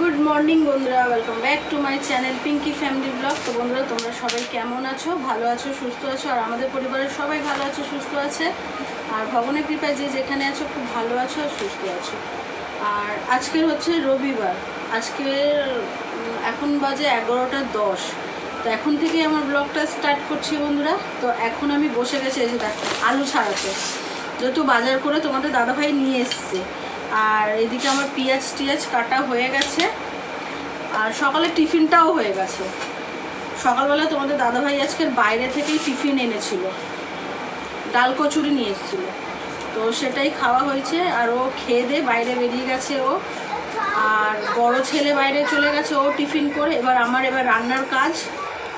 Good morning বন্ধুরা, welcome back to my channel Pinky family vlog. তো বন্ধুরা, তোমরা সবাই কেমন আছো? ভালো আছো, সুস্থ আছো? আর আমাদের পরিবারের সবাই ভালো আছো, সুস্থ আছে? আর ভগবানের কৃপায় যে যেখানে আছো, খুব ভালো আছো আর সুস্থ আছো। আর আজকে হচ্ছে রবিবার। আজকে এখন বাজে এগারোটা দশ। তো এখন থেকে আমার ব্লগটা স্টার্ট করছি বন্ধুরা। তো এখন আমি বসে গেছি যে দেখো, আলু ছাড়াতে। যেহেতু বাজার করে তোমাদের দাদাভাই নিয়ে এসছে। আর এদিকে আমার পেঁয়াজ টিয়াজ কাটা হয়ে গেছে। আর সকালে টিফিনটাও হয়ে গেছে। সকালবেলা তোমাদের দাদাভাই আজকের বাইরে থেকেই টিফিন এনেছিল। ডাল কচুরি নিয়ে এসেছিল। তো সেটাই খাওয়া হয়েছে আর ও খেয়ে দিয়ে বাইরে বেরিয়ে গেছে ও। আর বড় ছেলে বাইরে চলে গেছে, ও টিফিন করে। এবার আমার এবার রান্নার কাজ।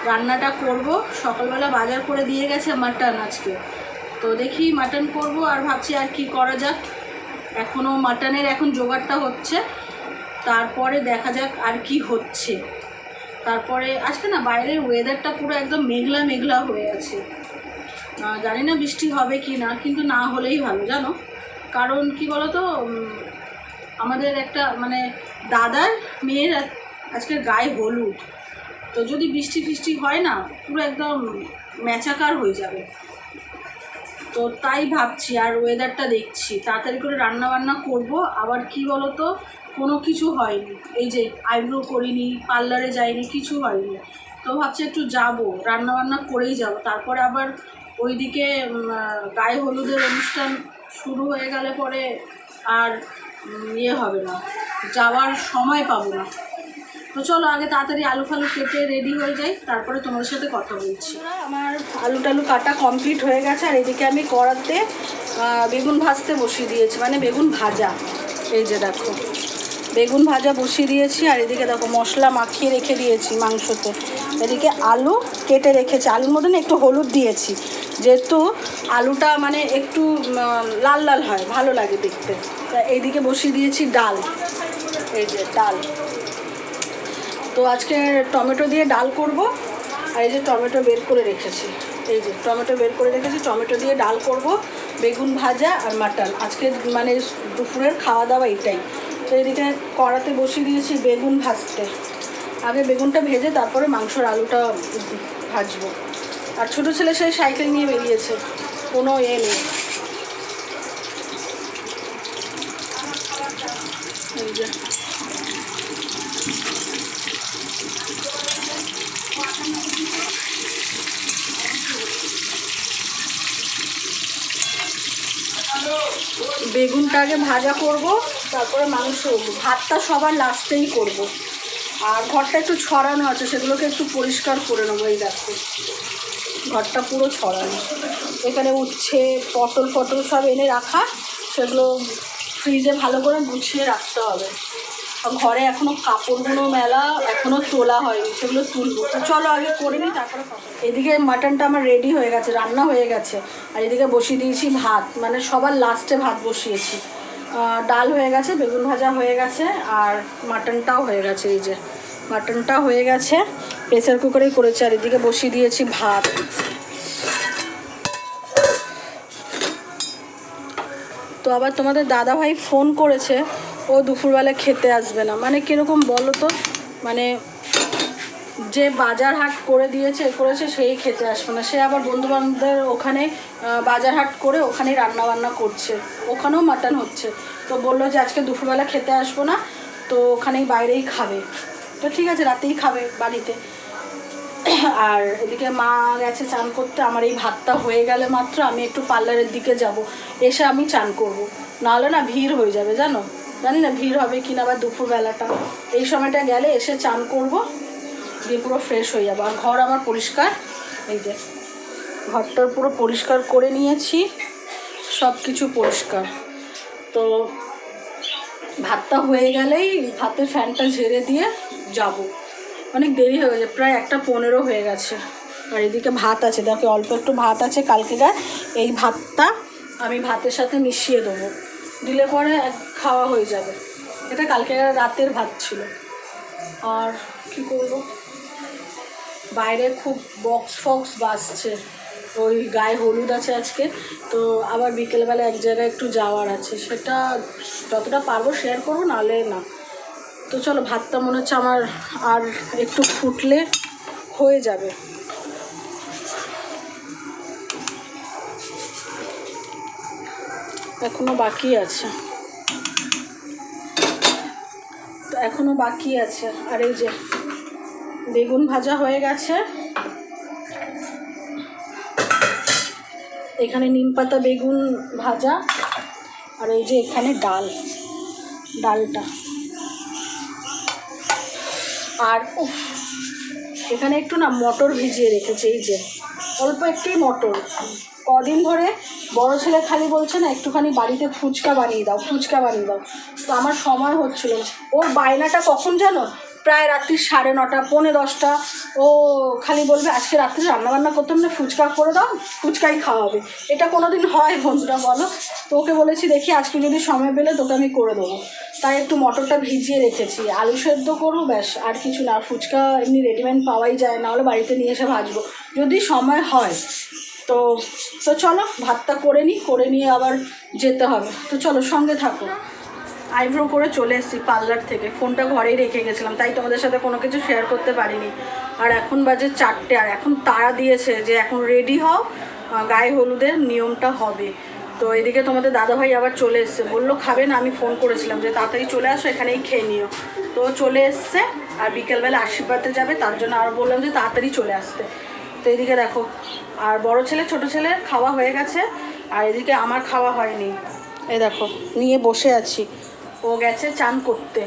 রান্নাটা করব। সকালবেলা বাজার করে দিয়ে গেছে মাটন আজকে। তো দেখি মাটন করব আর ভাবছি আর কি করা যাক। এখনও মাটনের এখন জোগাড়টা হচ্ছে। তারপরে দেখা যাক আর কি হচ্ছে। তারপরে আজকে না বাইরের ওয়েদারটা পুরো একদম মেঘলা মেঘলা হয়ে আছে। জানি না বৃষ্টি হবে কি না, কিন্তু না হলেই ভালো, জানো? কারণ কি বলতো আমাদের একটা মানে দাদার মেয়ের আজ- আজকের গায়ে হলুদ। তো যদি বৃষ্টি ফিষ্টি হয় না, পুরো একদম ম্যাচাকার হয়ে যাবে। তো তাই ভাবছি আর ওয়েদারটা দেখছি। তাড়াতাড়ি করে রান্না বান্না করব। আবার কি বলো তো কোনো কিছু হয়নি। এই যে আইব্রো করিনি পার্লারে যাইনি, কিছু হয়নি। তো ভাবছি একটু যাব রান্না বান্না করেই যাব। তারপরে আবার ওইদিকে গায়ে হলুদের অনুষ্ঠান শুরু হয়ে গেলে পরে আর ইয়ে হবে না। যাওয়ার সময় পাবো না। তো চলো আগে তাড়াতাড়ি আলু ফালু কেটে রেডি হয়ে যাই, তারপরে তোমাদের সাথে কথা বলছি। আমার আলু টালু কাটা কমপ্লিট হয়ে গেছে, আর এদিকে আমি কড়াতে বেগুন ভাজতে বসিয়ে দিয়েছি মানে বেগুন ভাজা। এই যে দেখো, বেগুন ভাজা বসিয়ে দিয়েছি, আর এদিকে দেখো মশলা মাখিয়ে রেখে দিয়েছি মাংসতে। এদিকে আলু কেটে রেখেছি, আলুর মধ্যে একটু হলুদ দিয়েছি। যেহেতু আলুটা মানে একটু লাল লাল হয়, ভালো লাগে দেখতে। তা এইদিকে বসিয়ে দিয়েছি ডাল। এই যে ডাল। তো আজকে টমেটো দিয়ে ডাল করব। আর এই যে টমেটো বের করে রেখেছি। এই যে টমেটো বের করে রেখেছি, টমেটো দিয়ে ডাল করব, বেগুন ভাজা আর মাটন। আজকে মানে দুপুরের খাওয়া দাওয়া এটাই। তো এদিকে কড়াতে বসিয়ে দিয়েছি বেগুন ভাজতে। আগে বেগুনটা ভেজে তারপরে মাংসর আলুটা ভাজবো। আর ছোটো ছেলে সেই সাইকেল নিয়ে বেরিয়েছে। কোনো এ নেই এই যে বেগুনটা আগে ভাজা করব, তারপরে মাংস ভাতটা সবার লাস্টেই করব। আর ঘরটা একটু ছড়ানো আছে, সেগুলোকে একটু পরিষ্কার করে নেব, এই দেখো। ঘরটা পুরো ছড়ানো। এখানে উচ্ছে, পটল ফটল সব এনে রাখা। সেগুলো ফ্রিজে ভালো করে গুছিয়ে রাখতে হবে। ঘরে এখনও কাপড়গুলো মেলা এখনও তোলা হয়নি, সেগুলো তুলবো। তো চলো আগে করে নিই তারপরে এদিকে মাটনটা আমার রেডি হয়ে গেছে, রান্না হয়ে গেছে। আর এদিকে বসিয়ে দিয়েছি ভাত মানে সবার লাস্টে ভাত বসিয়েছি। ডাল হয়ে গেছে, বেগুন ভাজা হয়ে গেছে, আর মাটনটাও হয়ে গেছে এই যে। মাটনটা হয়ে গেছে প্রেসার কুকারেই করেছি, আর এদিকে বসিয়ে দিয়েছি ভাত। তো আবার তোমাদের দাদা ভাই ফোন করেছে ও দুপুরবেলা খেতে আসবে না। মানে কীরকম বলো তো মানে যে বাজার হাট করে দিয়েছে, করেছে, সেই খেতে আসবে না। সে আবার বন্ধু বান্ধবদের ওখানে বাজার হাট করে ওখানেই রান্না বান্না করছে। ওখানেও মাটন হচ্ছে। তো বলল যে আজকে দুপুরবেলা খেতে আসব না, তো ওখানেই বাইরেই খাবে। তো ঠিক আছে, রাতেই খাবে বাড়িতে। আর এদিকে মা গেছে চান করতে, আমার এই ভাতটা হয়ে গেলে মাত্র আমি একটু পার্লারের দিকে যাব। এসে আমি চান করব। নাহলে না ভিড় হয়ে যাবে, জানো? জানি না, ভিড় হবে কি না আবার দুপুরবেলাটা। এই সময়টা গেলে এসে চান করব, দিয়ে পুরো ফ্রেশ হয়ে যাব। আর ঘর আমার পরিষ্কার, এই যে ঘরটার পুরো পরিষ্কার করে নিয়েছি সব কিছু পরিষ্কার। তো ভাতটা হয়ে গেলেই ভাতের ফ্যানটা ঝেড়ে দিয়ে যাব। অনেক দেরি হয়ে গেছে, প্রায় একটা পনেরো হয়ে গেছে। আর এদিকে ভাত আছে, দেখো অল্প একটু ভাত আছে, কালকে কালকেকার এই ভাতটা আমি ভাতের সাথে মিশিয়ে দেবো। দিলে পরে খাওয়া হয়ে যাবে। এটা কালকেকার রাতের ভাত ছিল। আর কি করব? বাইরে খুব বক্স ফক্স বাজছে। ওই গায়ে হলুদ আছে আজকে। তো আবার বিকেলবেলা এক জায়গায় একটু যাওয়ার আছে। সেটা যতটা পারব শেয়ার করব, নাহলে না। তো চলো, ভাতটা মনে হচ্ছে আমার আর একটু ফুটলে হয়ে যাবে। এখনও বাকি আছে। তো এখনও বাকি আছে। আর এই যে বেগুন ভাজা হয়ে গেছে। এখানে নিম পাতা বেগুন ভাজা। আর এই যে এখানে ডাল, ডালটা। আর এখানে একটু না মটর ভিজিয়ে রেখেছে, এই যে। অল্প একটুই মটর। কদিন ধরে বড় ছেলে খালি বলছে না, একটুখানি বাড়িতে ফুচকা বানিয়ে দাও, ফুচকা বানিয়ে দাও। তো আমার সময় হচ্ছিল ওর বায়নাটা কখন জানো প্রায় রাত্রি সাড়ে নটা, পৌনে দশটা। ও খালি বলবে, আজকে রাত্রে রান্নাবান্না করতাম না ফুচকা করে দাও, ফুচকাই খাওয়া হবে এটা কোনো দিন হয় বন্ধুরা, বলো? তো ওকে বলেছি, দেখি, আজকে যদি সময় পেলে তোকে আমি করে দেবো। তাই একটু মটরটা ভিজিয়ে রেখেছি। আলু সেদ্ধ করব, ব্যাস, আর কিছু না। ফুচকা এমনি রেডিমেড পাওয়াই যায় না হলে বাড়িতে নিয়ে এসে ভাজবো। যদি সময় হয় তো তো চলো, ভাতটা করে নিই করে নিয়ে আবার যেতে হবে। তো চলো, সঙ্গে থাকো। আইব্রো করে চলে এসেছি পার্লার থেকে। ফোনটা ঘরেই রেখে গেছিলাম, তাই তোমাদের সাথে কোনো কিছু শেয়ার করতে পারিনি। আর এখন বাজে চারটে, আর এখন তাড়া দিয়েছে যে এখন রেডি হও গায়ে হলুদের নিয়মটা হবে। তো এদিকে তোমাদের দাদাভাই আবার চলে এসছে। বলল, খাবে না, আমি ফোন করেছিলাম যে তাড়াতাড়ি চলে আসো, এখানেই খেয়ে নিও। তো চলে এসছে, আর বিকেলবেলা আশীর্বাদে যাবে, তার জন্য আর বললাম যে তাড়াতাড়ি চলে আসতে। তো এদিকে দেখো, আর বড় ছেলে, ছোট ছেলে খাওয়া হয়ে গেছে, আর এদিকে আমার খাওয়া হয়নি। এই দেখো, নিয়ে বসে আছি। ও গেছে চান করতে।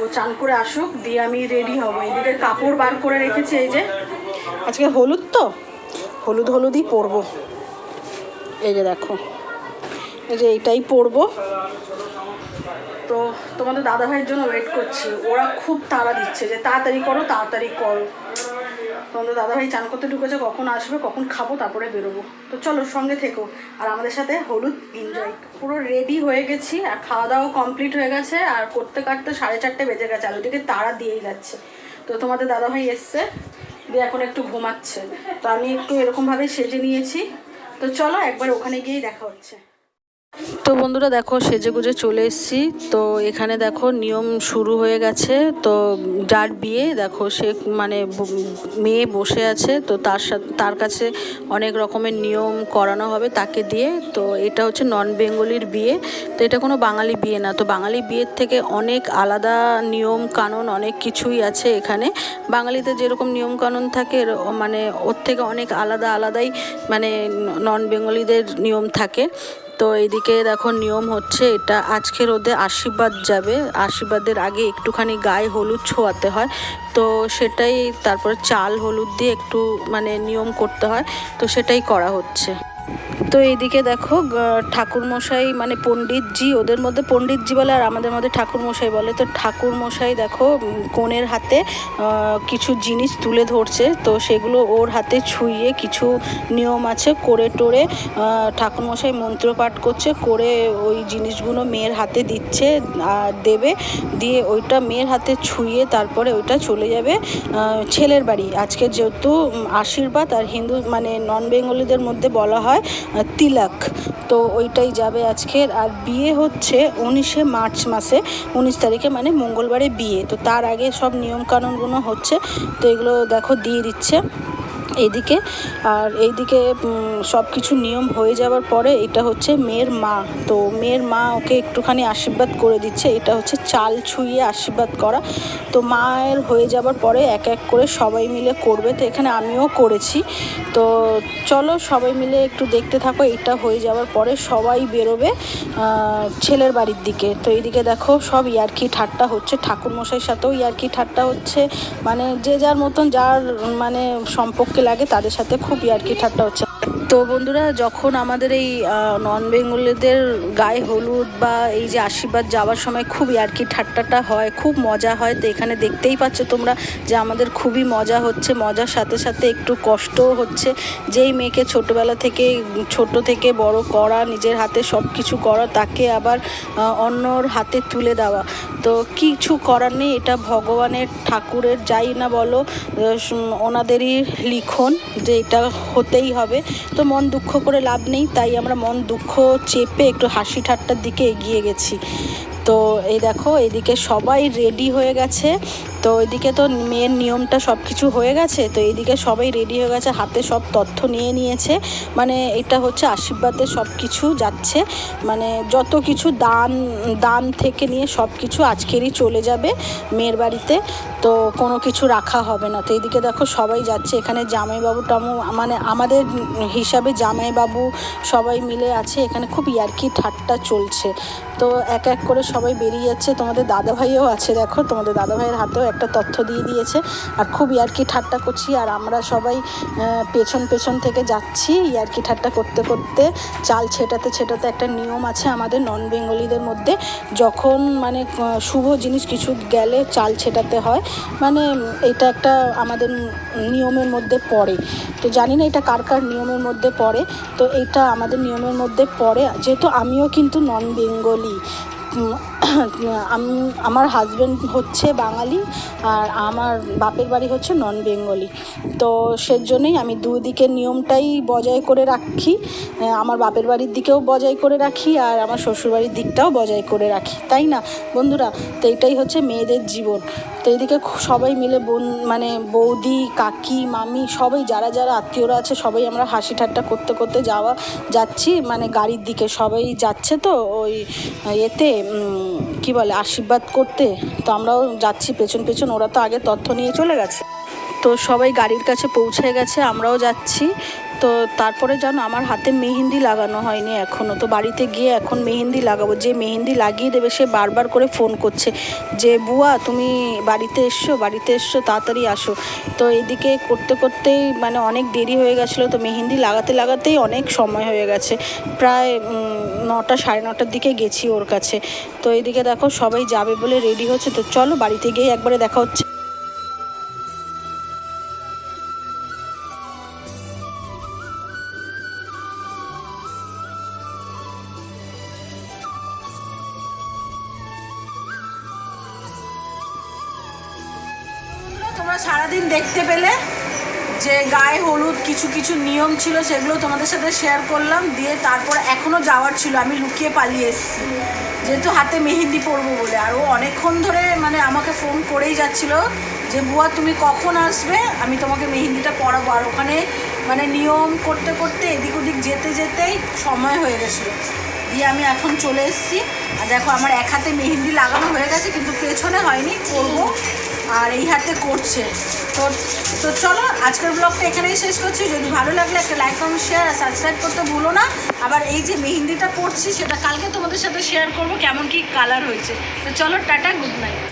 ও চান করে আসুক, দিয়ে আমি রেডি হব। এদিকে কাপড় বার করে রেখেছি এই যে। আজকে হলুদ তো? হলুদ হলুদই পরবো। এই যে দেখো, এই যে এইটাই পরবো। তো তোমাদের দাদা ভাইয়ের জন্য ওয়েট করছি। ওরা খুব তাড়া দিচ্ছে যে, তাড়াতাড়ি করো তাড়াতাড়ি করো। তোমাদের দাদাভাই চান করতে ঢুকেছে, কখন আসবে, কখন খাব, তারপরে বেরোবো। তো চলো, সঙ্গে থেকো। আর আমাদের সাথে হলুদ এনজয় পুরো রেডি হয়ে গেছি, আর খাওয়া দাওয়া কমপ্লিট হয়ে গেছে, আর করতে কাটতে সাড়ে চারটে বেজে গেছে, আর ওদিকে তাড়া দিয়েই যাচ্ছে। তো তোমাদের দাদাভাই এসছে, দিয়ে এখন একটু ঘুমাচ্ছে। তো আমি একটু এরকমভাবে সেজে নিয়েছি। তো চলো, একবার ওখানে গিয়েই দেখা হচ্ছে। তো বন্ধুরা দেখো সেজে গুজে চলে এসেছি। তো এখানে দেখো নিয়ম শুরু হয়ে গেছে। তো যার বিয়ে, দেখো সে মানে মেয়ে বসে আছে। তো তার সাথে তার কাছে অনেক রকমের নিয়ম করানো হবে তাকে দিয়ে। তো এটা হচ্ছে নন বেঙ্গলির বিয়ে। তো এটা কোনো বাঙালি বিয়ে না। তো বাঙালি বিয়ের থেকে অনেক আলাদা নিয়ম কানুন অনেক কিছুই আছে এখানে। বাঙালিতে যেরকম নিয়ম কানুন থাকে মানে ওর থেকে অনেক আলাদা আলাদাই মানে নন বেঙ্গলিদের নিয়ম থাকে। তো এদিকে দেখো নিয়ম হচ্ছে এটা আজকে রোদে আশীর্বাদ যাবে। আশীর্বাদের আগে একটুখানি গায়ে হলুদ ছোঁয়াতে হয়। তো সেটাই তারপরে চাল হলুদ দিয়ে একটু মানে নিয়ম করতে হয়। তো সেটাই করা হচ্ছে। তো এইদিকে দেখো ঠাকুর মশাই মানে পণ্ডিতজি, ওদের মধ্যে পণ্ডিতজি বলে আর আমাদের মধ্যে ঠাকুর মশাই বলে। তো ঠাকুর মশাই দেখো কনের হাতে কিছু জিনিস তুলে ধরছে। তো সেগুলো ওর হাতে ছুঁয়ে কিছু নিয়ম আছে করে টোরে ঠাকুর মশাই মন্ত্র পাঠ করছে, করে ওই জিনিসগুলো মেয়ের হাতে দিচ্ছে আর দেবে। দিয়ে ওইটা মেয়ের হাতে ছুঁয়ে তারপরে ওইটা চলে যাবে ছেলের বাড়ি। আজকে যেহেতু আশীর্বাদ আর হিন্দু মানে নন বেঙ্গলিদের মধ্যে বলা হয় তিলক। তো ওইটাই যাবে আজকের। আর বিয়ে হচ্ছে উনিশে মার্চ মাসে। উনিশ তারিখে মানে মঙ্গলবারে বিয়ে। তো তার আগে সব নিয়মকানুনগুলো হচ্ছে। তো এগুলো দেখো দিয়ে দিচ্ছে। এইদিকে। আর এইদিকে সব কিছু নিয়ম হয়ে যাওয়ার পরে এটা হচ্ছে মেয়ের মা। তো মেয়ের মা ওকে একটুখানি আশীর্বাদ করে দিচ্ছে। এটা হচ্ছে চাল ছুঁয়ে আশীর্বাদ করা। তো মায়ের হয়ে যাবার পরে এক এক করে সবাই মিলে করবে। তো এখানে আমিও করেছি। তো চলো সবাই মিলে একটু দেখতে থাকো। এটা হয়ে যাওয়ার পরে সবাই বেরোবে ছেলের বাড়ির দিকে। তো এইদিকে দেখো সব ইয়ার্কি ঠাট্টা হচ্ছে। ঠাকুরমশাইয়ের সাথেও ইয়ার্কি ঠাট্টা হচ্ছে। মানে যে যার মতন যার মানে সম্পর্কে লাগে তাদের সাথে খুব ইয়ার্কি ঠাট্টা হচ্ছে। তো বন্ধুরা, যখন আমাদের এই নন বেঙ্গলিদের গায়ে হলুদ বা এই যে আশীর্বাদ যাওয়ার সময় খুব ইয়ার্কি ঠাট্টাটা হয়, খুব মজা হয়, তো এখানে দেখতেই পাচ্ছ তোমরা যে আমাদের খুবই মজা হচ্ছে। মজার সাথে সাথে একটু কষ্টও হচ্ছে। যেই মেয়েকে ছোটোবেলা থেকে, ছোট থেকে বড় করা, নিজের হাতে সব কিছু করা, তাকে আবার অন্যর হাতে তুলে দেওয়া। তো কিছু করার নেই, এটা ভগবানের, ঠাকুরের, যাই না বলো ওনাদেরই লিখন যে এটা হতেই হবে। তো মন দুঃখ করে লাভ নেই, তাই আমরা মন দুঃখ চেপে একটু হাসি ঠাট্টার দিকে এগিয়ে গেছি। তো এই দেখো, এদিকে সবাই রেডি হয়ে গেছে। তো এদিকে তো মেয়ের নিয়মটা সব কিছু হয়ে গেছে। তো এদিকে সবাই রেডি হয়ে গেছে, হাতে সব তথ্য নিয়ে নিয়েছে। মানে এটা হচ্ছে আশীর্বাদে সব কিছু যাচ্ছে। মানে যত কিছু দান দান থেকে নিয়ে সব কিছু আজকেরই চলে যাবে মেয়ের বাড়িতে। তো কোনো কিছু রাখা হবে না। তো এদিকে দেখো সবাই যাচ্ছে। এখানে জামাইবাবু টামু মানে আমাদের হিসাবে জামাইবাবু সবাই মিলে আছে। এখানে খুব ইয়ার্কি ঠাট্টা চলছে। তো এক এক করে সবাই বেরিয়ে যাচ্ছে। তোমাদের দাদাভাইও আছে, দেখো। তোমাদের দাদাভাইয়ের হাতেও একটা তথ্য দিয়ে দিয়েছে। আর খুব ইয়ার্কি ঠাট্টা করছি, আর আমরা সবাই পেছন পেছন থেকে যাচ্ছি ইয়ার্কি ঠাট্টা করতে করতে। চাল ছেটাতে ছেটাতে একটা নিয়ম আছে আমাদের নন বেঙ্গলিদের মধ্যে। যখন মানে শুভ জিনিস কিছু গেলে চাল ছেটাতে হয় মানে এটা একটা আমাদের নিয়মের মধ্যে পড়ে। তো জানি না এটা কার কার নিয়মের মধ্যে পড়ে। তো এটা আমাদের নিয়মের মধ্যে পড়ে। যেহেতু আমিও কিন্তু নন বেঙ্গলি 走 আমি, আমার হাজব্যান্ড হচ্ছে বাঙালি আর আমার বাপের বাড়ি হচ্ছে নন বেঙ্গলি তো সেজন্যই আমি দুদিকের নিয়মটাই বজায় করে রাখি। আমার বাপের বাড়ির দিকেও বজায় করে রাখি আর আমার শ্বশুরবাড়ির দিকটাও বজায় করে রাখি। তাই না? বন্ধুরা, তো এটাই হচ্ছে মেয়েদের জীবন। তো এইদিকে সবাই মিলে বোন মানে বৌদি, কাকি, মামি, সবাই যারা যারা আত্মীয়রা আছে, সবাই আমরা হাসি ঠাট্টা করতে করতে যাওয়া, যাচ্ছি। মানে গাড়ির দিকে সবাই যাচ্ছে তো ওই এতে কি বলে, আশীর্বাদ করতে? তো আমরাও যাচ্ছি পেছন পেছন, ওরা তো আগে তথ্য নিয়ে চলে গেছে। তো সবাই গাড়ির কাছে পৌঁছে গেছে, আমরাও যাচ্ছি। তো তারপরে জানো আমার হাতে মেহেন্দি লাগানো হয়নি এখনও তো বাড়িতে গিয়ে এখন মেহেন্দি লাগাবো। যে মেহেন্দি লাগিয়ে দেবে সে বারবার করে ফোন করছে যে, বুয়া, তুমি বাড়িতে এসছো? বাড়িতে এসছো? তাড়াতাড়ি আসো। তো এদিকে করতে করতেই মানে অনেক দেরি হয়ে গেছিল। তো মেহেন্দি লাগাতে লাগাতেই অনেক সময় হয়ে গেছে। প্রায় নটা, সাড়ে নটার দিকে গেছি ওর কাছে। তো এদিকে দেখো সবাই যাবে বলে রেডি হচ্ছে। তো চলো বাড়িতে গিয়ে একবারে দেখা হচ্ছে। তোমরা সারাদিন দেখতে পেলে যে গায়ে হলুদ কিছু কিছু নিয়ম ছিল, সেগুলো তোমাদের সাথে শেয়ার করলাম, দিয়ে তারপর এখনও যাওয়ার ছিল। আমি লুকিয়ে পালিয়ে এসেছি। যেহেতু হাতে মেহেন্দি পরবো বলে, আর ও অনেকক্ষণ ধরে মানে আমাকে ফোন করেই যাচ্ছিল যে, বুয়া, তুমি কখন আসবে? আমি তোমাকে মেহেন্দিটা পরাবো। আর ওখানে মানে নিয়ম করতে করতে এদিক ওদিক যেতে যেতেই সময় হয়ে গেছিল। দিয়ে আমি এখন চলে এসেছি। আর দেখো, আমার এক হাতে মেহেন্দি লাগানো হয়ে গেছে, কিন্তু পেছনে হয়নি করব আর এই হাতে করছে। তো তো চলো, আজকের ব্লগটা এখানেই শেষ করছি। যদি ভালো লাগলে একটা লাইক কমেন্ট শেয়ার আর সাবস্ক্রাইব করতে ভুলো না। আবার এই যে মেহেন্দিটা করছি, সেটা কালকে তোমাদের সাথে শেয়ার করব, কেমন কি কালার হয়েছে। তো চলো, টাটা গুড নাইট